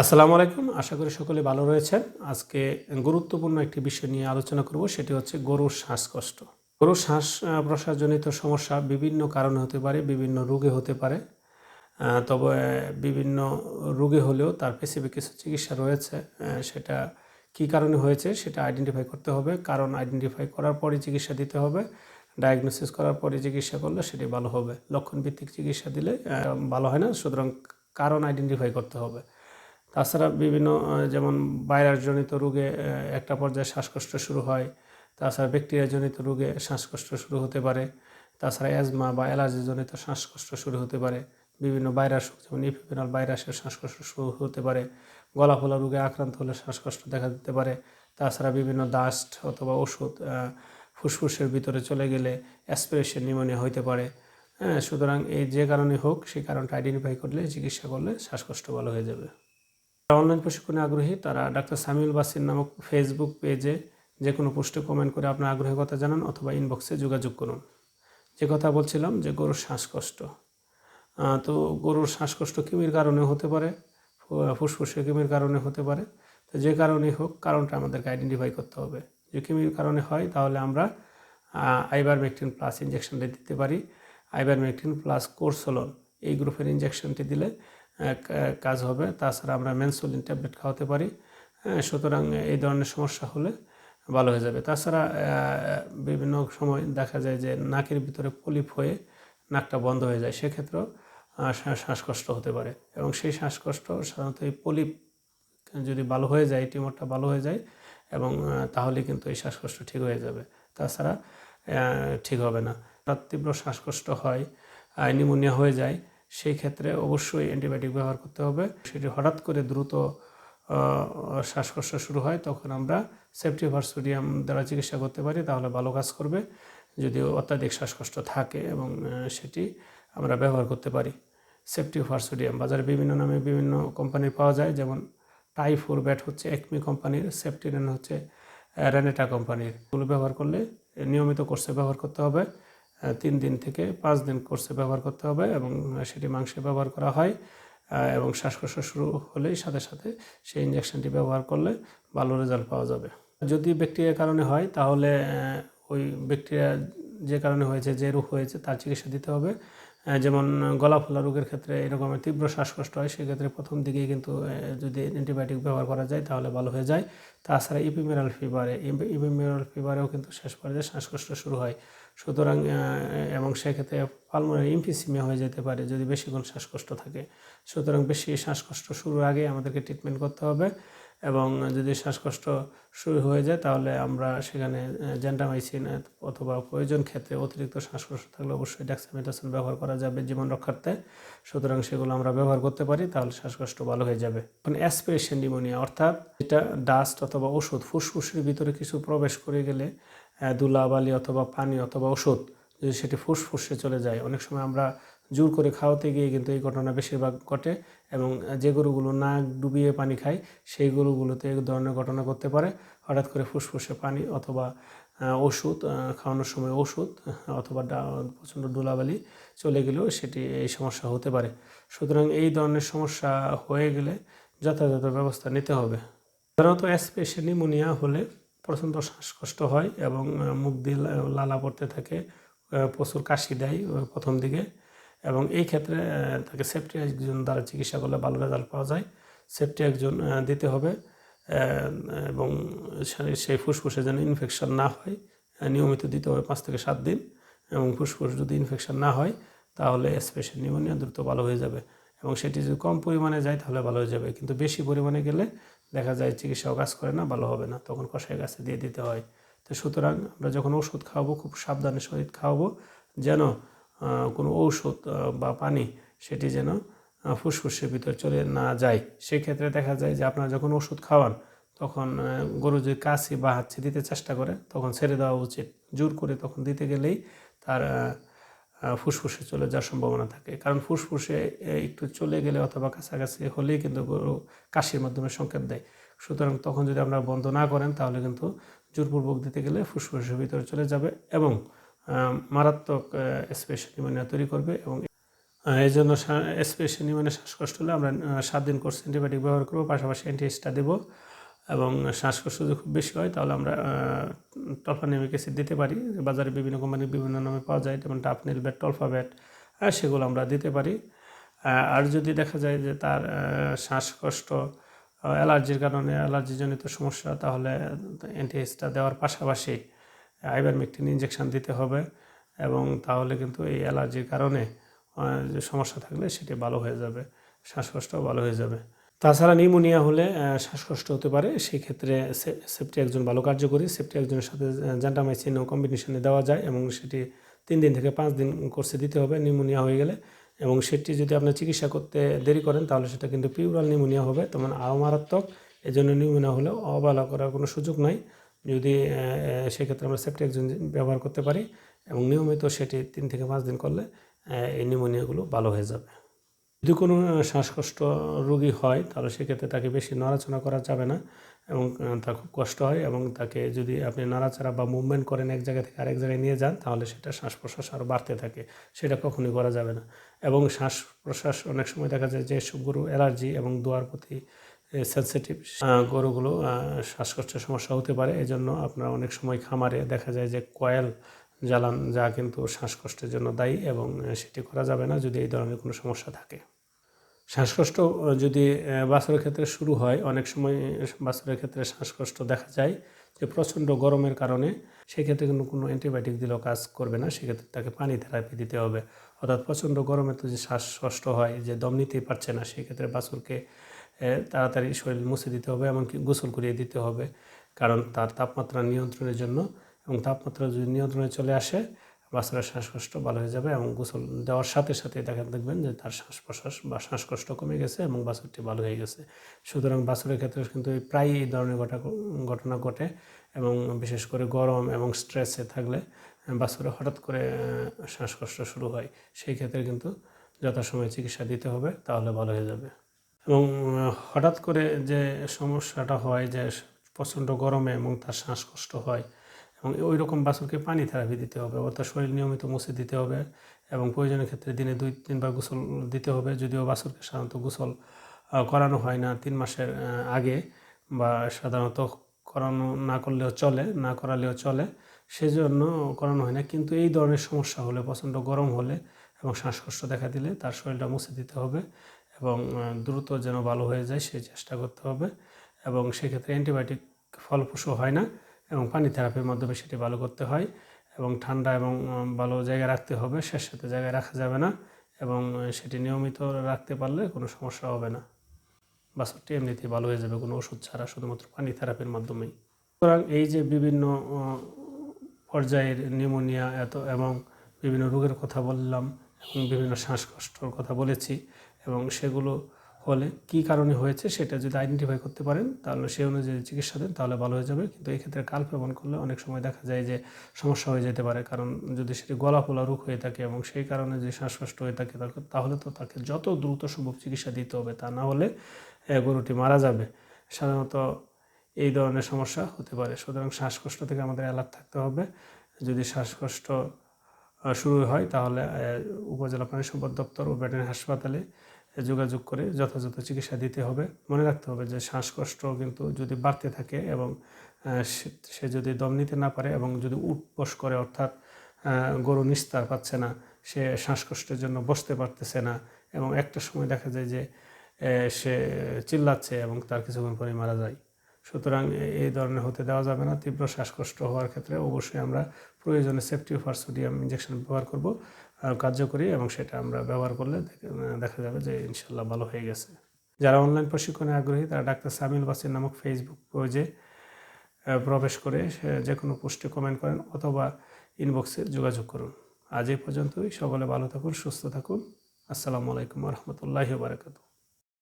আসসালামু আলাইকুম। আশা করি সকলে ভালো রয়েছেন। আজকে গুরুত্বপূর্ণ একটি বিষয় নিয়ে আলোচনা করব, সেটি হচ্ছে গরুর শ্বাসকষ্ট। গরুর শ্বাস প্রশ্বাসজনিত সমস্যা বিভিন্ন কারণে হতে পারে, বিভিন্ন রোগে হতে পারে। তবে বিভিন্ন রোগে হলেও তার স্পেসিফিক কিছু চিকিৎসা রয়েছে। সেটা কী কারণে হয়েছে সেটা আইডেন্টিফাই করতে হবে। কারণ আইডেন্টিফাই করার পরে চিকিৎসা দিতে হবে। ডায়াগনোসিস করার পরে চিকিৎসা করলে সেটি ভালো হবে। লক্ষণভিত্তিক চিকিৎসা দিলে ভালো হয় না। সুতরাং কারণ আইডেন্টিফাই করতে হবে। তাছাড়া বিভিন্ন যেমন ভাইরাসজনিত রোগে একটা পর্যায়ে শ্বাসকষ্ট শুরু হয়। তাছাড়া ব্যাকটেরিয়াজনিত রোগে শ্বাসকষ্ট শুরু হতে পারে। তাছাড়া অ্যাজমা বা অ্যালার্জিজনিত শ্বাসকষ্ট শুরু হতে পারে। বিভিন্ন ভাইরাস, যেমন ইফিপেনাল ভাইরাসের শ্বাসকষ্ট শুরু হতে পারে। গলা ফোলা রোগে আক্রান্ত হলে শ্বাসকষ্ট দেখা দিতে পারে। তাছাড়া বিভিন্ন ডাস্ট অথবা ওষুধ ফুসফুসের ভিতরে চলে গেলে অ্যাসপিরেশন নিউমোনিয়া হতে পারে। হ্যাঁ সুতরাং এই যে কারণে হোক সেই কারণটা আইডেন্টিফাই করলে, চিকিৎসা করলে শ্বাসকষ্ট ভালো হয়ে যাবে। অনলাইন প্রশিক্ষণে আগ্রহী তারা ডাক্তার সামিউল বাসির নামক ফেসবুক পেজে যে কোনো পোস্টে কমেন্ট করে আপনার আগ্রহের কথা জানান অথবা ইনবক্সে যোগাযোগ করুন। যে কথা বলছিলাম যে গরুর শ্বাসকষ্ট। তো গরুর শ্বাসকষ্ট কিমির কারণে হতে পারে ফুসফুসে কিমির কারণে হতে পারে। তো যে কারণেই হোক, কারণটা আমাদেরকে আইডেন্টিফাই করতে হবে। যে কিমির কারণে হয়, তাহলে আমরা আইবার আইবারমেকটিন প্লাস ইঞ্জেকশনটা দিতে পারি। আইবার আইবারমেকটিন প্লাস কোর্সোলন এই গ্রুপের ইঞ্জেকশনটি দিলে কাজ হবে। তাছাড়া আমরা মেনসোলিন ট্যাবলেট খাওয়াতে পারি। হ্যাঁ, সুতরাং এই ধরনের সমস্যা হলে ভালো হয়ে যাবে। তাছাড়া বিভিন্ন সময় দেখা যায় যে নাকের ভিতরে পলিপ হয়ে নাকটা বন্ধ হয়ে যায়। সেক্ষেত্রেও শ্বাসকষ্ট হতে পারে। এবং সেই শ্বাসকষ্ট সাধারণত এই পলিপ যদি ভালো হয়ে যায় টিউমারটা ভালো হয়ে যায় এবং তাহলে কিন্তু এই শ্বাসকষ্ট ঠিক হয়ে যাবে। তাছাড়া ঠিক হবে না। তীব্র শ্বাসকষ্ট হয় নিউমোনিয়া হয়ে যায় সেই ক্ষেত্রে অবশ্যই অ্যান্টিবায়োটিক ব্যবহার করতে হবে। সেটি হঠাৎ করে দ্রুত শ্বাসকষ্ট শুরু হয়, তখন আমরা সেফটিভার সোডিয়াম দ্বারা চিকিৎসা করতে পারি, তাহলে ভালো কাজ করবে। যদি অত্যাধিক শ্বাসকষ্ট থাকে এবং সেটি আমরা ব্যবহার করতে পারি। সেফটিভার সোডিয়াম বাজারে বিভিন্ন নামে বিভিন্ন কোম্পানির পাওয়া যায়, যেমন টাইফোর ব্যাট হচ্ছে একমি কোম্পানির, সেফটিরেন হচ্ছে রেনেটা কোম্পানির। এগুলো ব্যবহার করলে নিয়মিত কোর্সে ব্যবহার করতে হবে। তিন দিন থেকে পাঁচ দিন কোর্সে ব্যবহার করতে হবে এবং সেটি মাংসে ব্যবহার করা হয় এবং শ্বাসকষ্ট শুরু হলেই সাথে সাথে সেই ইঞ্জেকশনটি ব্যবহার করলে ভালো রেজাল্ট পাওয়া যাবে। যদি ব্যাকটেরিয়ার কারণে হয়, তাহলে ওই ব্যাকটেরিয়া যে কারণে হয়েছে, যে রোগ হয়েছে, তার চিকিৎসা দিতে হবে। যেমন গলা ফোলা রোগের ক্ষেত্রে এরকমের তীব্র শ্বাসকষ্ট হয়, সেক্ষেত্রে প্রথম দিকে কিন্তু যদি অ্যান্টিবায়োটিক ব্যবহার করা যায় তাহলে ভালো হয়ে যায়। তাছাড়া ইপিমেরাল ফিভারে ইপিমেরাল ফিভারেও কিন্তু শেষ পর্যায়ে শ্বাসকষ্ট শুরু হয়। সুতরাং এবং সেক্ষেত্রে পালমোনারি ইমফিসিমিয়া হয়ে যেতে পারে যদি বেশিক্ষণ শ্বাসকষ্ট থাকে। সুতরাং বেশি শ্বাসকষ্ট শুরুর আগে আমাদেরকে ট্রিটমেন্ট করতে হবে। এবং যদি শ্বাসকষ্ট শুরু হয়ে যায় তাহলে আমরা সেখানে জেন্ডামাইসিন অথবা প্রয়োজন ক্ষেত্রে অতিরিক্ত শ্বাসকষ্ট থাকলে অবশ্যই ড্যাক্সামেটাসন ব্যবহার করা যাবে জীবন রক্ষার্থে। সুতরাং সেগুলো আমরা ব্যবহার করতে পারি তাহলে শ্বাসকষ্ট ভালো হয়ে যাবে। এখন অ্যাসপিরেশন নিউমোনিয়া অর্থাৎ এটা ডাস্ট অথবা ওষুধ ফুসফুসের ভিতরে কিছু প্রবেশ করে গেলে আহ, ধুলাবালি অথবা পানি অথবা ওষুধ যদি সেটি ফুসফুসে চলে যায় অনেক সময় আমরা জোর করে খাওয়াতে গিয়ে কিন্তু এই ঘটনা বেশিরভাগ ঘটে এবং যে গরুগুলো নাক ডুবিয়ে পানি খায়, সেই গরুগুলোতে এই ধরনের ঘটনা করতে পারে। হঠাৎ করে ফুসফুসে পানি অথবা ওষুধ খাওয়ানোর সময় ওষুধ, অথবা প্রচণ্ড ধুলাবালি চলে গেলেও সেটি এই সমস্যা হতে পারে। সুতরাং এই ধরনের সমস্যা হয়ে গেলে যথাযথ ব্যবস্থা নিতে হবে। সাধারণত অ্যাসপেশাল নিউমোনিয়া হলে প্রচণ্ড শ্বাসকষ্ট হয় এবং মুখ দিয়ে লালা পড়তে থাকে প্রচুর কাশি দেয় প্রথম দিকে। এবং এই ক্ষেত্রে তাকে সেফটি একজন দ্বারা চিকিৎসা করলে ভালো রেজাল্ট পাওয়া যায়। সেফটি একজন দিতে হবে এবং সেই ফুসফুসে যেন ইনফেকশন না হয় নিয়মিত দিতে হবে পাঁচ থেকে সাত দিন, এবং ফুসফুস যদি ইনফেকশন না হয়, তাহলে স্পেশাল নিউমোনিয়া দ্রুত ভালো হয়ে যাবে। এবং সেটি যদি কম পরিমাণে যায়, তাহলে ভালো হয়ে যাবে। কিন্তু বেশি পরিমাণে গেলে দেখা যায় চিকিৎসাও কাজ করে না, ভালো হবে না। তখন কষাই গাছে দিয়ে দিতে হয়। তো সুতরাং আমরা যখন ওষুধ খাওয়াবো, খুব সাবধানের সহিত খাওয়াবো, যেন কোনো ঔষধ বা পানি সেটি যেন ফুসফুসের ভিতর চলে না যায়। সেক্ষেত্রে দেখা যায় যে আপনারা যখন ওষুধ খাওয়ান, তখন গরু যদি কাশি বা হাঁচি দিতে চেষ্টা করে, তখন ছেড়ে দেওয়া উচিত। জোর করে তখন দিতে গেলেই তার ফুসফুসে চলে যাওয়ার সম্ভাবনা থাকে। কারণ ফুসফুসে একটু চলে গেলে অথবা কাছাকাছি হলেই কিন্তু গরু কাশির মাধ্যমে সংকেত দেয়। সুতরাং তখন যদি আপনারা বন্ধ না করেন, তাহলে কিন্তু জোরপূর্বক দিতে গেলে ফুসফুসের ভিতরে চলে যাবে এবং মারাত্মক স্পেশাল নিউমোনিয়া তৈরি করবে এবং এই জন্য স্পেশাল নিউমোনিয়া শ্বাসকষ্ট হলে আমরা সাত দিন কোর্স অ্যান্টিবায়োটিক ব্যবহার করব, পাশাপাশি অ্যান্টিস্টা দেবো এবং শ্বাসকষ্ট যদি খুব বেশি হয় তাহলে আমরা টলফানিমিক অ্যাসিড দিতে পারি। বাজারে বিভিন্ন কোম্পানির বিভিন্ন নামে পাওয়া যায়, যেমন টাপনিল ব্যাট টলফা টলফাব্যাট সেগুলো আমরা দিতে পারি। আর যদি দেখা যায় যে তার শ্বাসকষ্ট অ্যালার্জির কারণে অ্যালার্জিজনিত সমস্যা, তাহলে অ্যান্টিহিস্টা দেওয়ার পাশাপাশি আইবারমেকটিন ইঞ্জেকশন দিতে হবে এবং তাহলে কিন্তু এই অ্যালার্জির কারণে যে সমস্যা থাকলে সেটি ভালো হয়ে যাবে, শ্বাসকষ্টও ভালো হয়ে যাবে। তাছাড়া নিউমোনিয়া হলে শ্বাসকষ্ট হতে পারে, সেই ক্ষেত্রে সেফটি একজন ভালো কার্যকরী সেফটি একজনের সাথে জান্টামাইসিন কম্বিনেশনে দেওয়া যায় এবং সেটি তিন দিন থেকে পাঁচ দিন কোর্সে দিতে হবে নিউমোনিয়া হয়ে গেলে এবং সেটি যদি আপনি চিকিৎসা করতে দেরি করেন তাহলে সেটা কিন্তু পিউরাল নিউমোনিয়া হবে, তেমন আরও মারাত্মক। এই জন্য নিউমোনিয়া হলে অবহেলা করার কোনো সুযোগ নাই। যদি সেক্ষেত্রে আমরা সেফটি একজন ব্যবহার করতে পারি এবং নিয়মিত সেটি তিন থেকে পাঁচ দিন করলে এই নিউমোনিয়াগুলো ভালো হয়ে যাবে। যদি কোনো শ্বাসকষ্ট রোগী হয়, তাহলে সেক্ষেত্রে তাকে বেশি নড়াচড়া করা যাবে না এবং তার খুব কষ্ট হয় এবং তাকে যদি আপনি নাড়াচাড়া বা মুভমেন্ট করেন এক জায়গা থেকে আরেক জায়গায় নিয়ে যান, তাহলে সেটা শ্বাস প্রশ্বাস আরও বাড়তে থাকে। সেটা কখনোই করা যাবে না। এবং শ্বাস প্রশ্বাস অনেক সময় দেখা যায় যে সব গরু অ্যালার্জি এবং দোয়ার প্রতি সেন্সিটিভ গরুগুলো শ্বাসকষ্টের সমস্যা হতে পারে। এজন্য আপনার অনেক সময় খামারে দেখা যায় যে কয়েল জ্বালান, যা কিন্তু শ্বাসকষ্টের জন্য দায়ী এবং সেটি করা যাবে না যদি এই ধরনের কোনো সমস্যা থাকে। শ্বাসকষ্ট যদি বাছুরের ক্ষেত্রে শুরু হয়, অনেক সময় বাছুরের ক্ষেত্রে শ্বাসকষ্ট দেখা যায় যে প্রচণ্ড গরমের কারণে, সেক্ষেত্রে কিন্তু কোনো অ্যান্টিবায়োটিক দিলেও কাজ করবে না। সেক্ষেত্রে তাকে পানি থেরাপি দিতে হবে। অর্থাৎ প্রচণ্ড গরমে তো যে শ্বাসকষ্ট হয়, যে দম নিতেই পারছে না, সেক্ষেত্রে বাছুরকে তাড়াতাড়ি শরীর মুছে দিতে হবে এমনকি গোসল করিয়ে দিতে হবে। কারণ তার তাপমাত্রা নিয়ন্ত্রণের জন্য এবং তাপমাত্রা যদি নিয়ন্ত্রণে চলে আসে, বাচ্চার শ্বাসকষ্ট ভালো হয়ে যাবে এবং গোসল দেওয়ার সাথে সাথে দেখা দেখবেন যে তার শ্বাস প্রশ্বাস বা শ্বাসকষ্ট কমে গেছে এবং বাছুরটি ভালো হয়ে গেছে। সুতরাং বাছুরের ক্ষেত্রে কিন্তু প্রায়ই এই ধরনের ঘটা ঘটনা ঘটে এবং বিশেষ করে গরম এবং স্ট্রেসে থাকলে বাছুরে হঠাৎ করে শ্বাসকষ্ট শুরু হয়। সেই ক্ষেত্রে কিন্তু যথাসময়ে চিকিৎসা দিতে হবে, তাহলে ভালো হয়ে যাবে। এবং হঠাৎ করে যে সমস্যাটা হয়, যে প্রচণ্ড গরমে এবং তার শ্বাসকষ্ট হয় এবং ওই রকম বাছুরকে পানি থেরাপি দিতে হবে, অর্থাৎ শরীর নিয়মিত মুছে দিতে হবে এবং প্রয়োজনের ক্ষেত্রে দিনে দুই, তিনবার গোসল দিতে হবে। যদিও বাছুরকে সাধারণত গোসল করানো হয় না তিন মাসের আগে বা সাধারণত করানো না করলেও চলে, না করালেও চলে, সেজন্য করানো হয় না। কিন্তু এই ধরনের সমস্যা হলে, প্রচণ্ড গরম হলে এবং শ্বাসকষ্ট দেখা দিলে তার শরীরটা মুছে দিতে হবে এবং দ্রুত যেন ভালো হয়ে যায় সেই চেষ্টা করতে হবে এবং সেক্ষেত্রে অ্যান্টিবায়োটিক ফলপ্রসূ হয় না এবং পানি থেরাপির মাধ্যমে সেটি ভালো করতে হয় এবং ঠান্ডা এবং ভালো জায়গায় রাখতে হবে, শেষ সাথে জায়গায় রাখা যাবে না এবং সেটি নিয়মিত রাখতে পারলে কোনো সমস্যা হবে না। বাছরটি এমনিতেই ভালো হয়ে যাবে কোনো ওষুধ ছাড়া শুধুমাত্র পানি থেরাপির মাধ্যমেই। সুতরাং এই যে বিভিন্ন পর্যায়ের নিউমোনিয়া এত এবং বিভিন্ন রোগের কথা বললাম এবং বিভিন্ন শ্বাসকষ্টর কথা বলেছি এবং সেগুলো হলে কি কারণে হয়েছে সেটা যদি আইডেন্টিফাই করতে পারেন, তাহলে সেই অনুযায়ী চিকিৎসা দেন, তাহলে ভালো হয়ে যাবে। কিন্তু এই ক্ষেত্রে কাল প্রমাণ করলে অনেক সময় দেখা যায় যে সমস্যা হয়ে যেতে পারে। কারণ যদি সেটি গলা ফোলা রোগ হয়ে থাকে এবং সেই কারণে যে শ্বাসকষ্ট হয়ে থাকে তাহলে তো তাকে যত দ্রুত সম্ভব চিকিৎসা দিতে হবে, তা না হলে গরুটি মারা যাবে। সাধারণত এই ধরনের সমস্যা হতে পারে। সুতরাং শ্বাসকষ্ট থেকে আমাদের অ্যালার্ট থাকতে হবে। যদি শ্বাসকষ্ট শুরু হয়, তাহলে উপজেলা প্রাণী সম্পদ দপ্তর ও ভেটেরিনারি হাসপাতালে যোগাযোগ করে যথাযথ চিকিৎসা দিতে হবে। মনে রাখতে হবে যে শ্বাসকষ্ট কিন্তু যদি বাড়তে থাকে এবং সে- যদি দম নিতে না পারে এবং যদি উঠবস করে অর্থাৎ গরু নিস্তার পাচ্ছে না, সে শ্বাসকষ্টের জন্য বসতে পারতেছে না এবং একটা সময় দেখা যায় যে সে চিল্লাচ্ছে এবং তার কিছুক্ষণ পরে মারা যায়। সুতরাং এই ধরনের হতে দেওয়া যাবে না। তীব্র শ্বাসকষ্ট হওয়ার ক্ষেত্রে অবশ্যই আমরা প্রয়োজনে সেফটি ফার সোডিয়াম ইঞ্জেকশন ব্যবহার করব। কার্যকরী এবং সেটা আমরা ব্যবহার করলে দেখা যাবে যে ইনশাল্লাহ ভালো হয়ে গেছে। যারা অনলাইন প্রশিক্ষণে আগ্রহী, তারা ডাক্তার সামিল বাসির নামক ফেসবুক পেজে প্রবেশ করে যে কোনো পোস্টে কমেন্ট করেন অথবা ইনবক্সে যোগাযোগ করুন। আজ এই পর্যন্তই। সকলে ভালো থাকুন, সুস্থ থাকুন। আসসালামু আলাইকুম রহমতুল্লাহি বারাকাতু